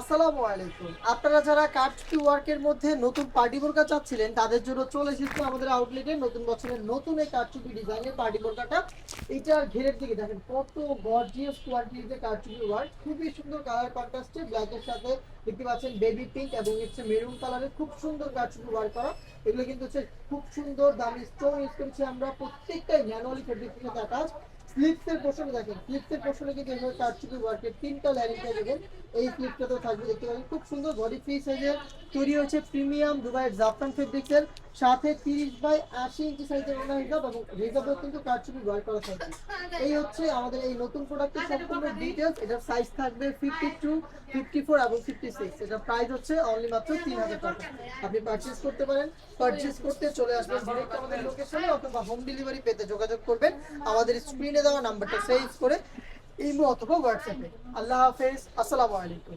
আসসালামু আলাইকুম। আপনারা যারা কাটকি ওয়ার্কের মধ্যে নতুন পার্টি বোরকা চাচ্ছিলেন, তাদের জন্য চলে এসেছে আমাদের আউটলেটে নতুন বছরের নতুন এই কাটচুপি ডিজাইনের পার্টি বোরকাটা। এটার ঘেরের দিকে দেখেন, কত গর্জিয়াস কোয়ালিটিতে কাটচুপি ওয়ার্ক খুবই সুন্দর কালার কন্ট্রাস্টে ব্ল্যাকের সাথে দেখতে পাচ্ছেন বেবি পিঙ্ক এবং হচ্ছে মেরুন কালারের খুব সুন্দর কাটচুপি ওয়ার্ক করা। এগুলো কিন্তু হচ্ছে খুব সুন্দর দামি স্টোন ইউজ করেছি আমরা প্রত্যেকটাই ম্যানুয়ালি ফেব্রিক থেকে কাজ। স্লিপসের পোর্শনে দেখেন, স্লিপসের পোর্শনে কিন্তু এভাবে কাটচুপি ওয়ার্কের তিনটা লাইন পেয়ে এই এই তো থাকবে, দেখতে পাবেন খুব সুন্দর বডি ফ্রি সাইজের তৈরি হয়েছে প্রিমিয়াম দুবাইয়ের জাফরান ফেব্রিক্সের সাথে তিরিশ বাই আশি ইঞ্চি সাইজের ওনার হিসাব এবং রিজার্ভেও কিন্তু কাটচুপি ওয়ার্ক করা থাকবে এই হচ্ছে আমাদের এই নতুন প্রোডাক্টের সম্পূর্ণ ডিটেলস এটার সাইজ থাকবে ফিফটি টু ফিফটি ফোর এবং ফিফটি সিক্স এটার প্রাইস হচ্ছে অনলি মাত্র তিন হাজার টাকা। আপনি পারচেস করতে পারেন। পারচেস করতে চলে আসবেন ডিরেক্ট আমাদের লোকেশনে অথবা হোম ডেলিভারি পেতে যোগাযোগ করবেন। আমাদের স্ক্রিনে দেওয়া নাম্বারটা সেভ করে ইমো অথবা হোয়াটসঅ্যাপে আল্লাহ হাফেজ। আসসালামু আলাইকুম।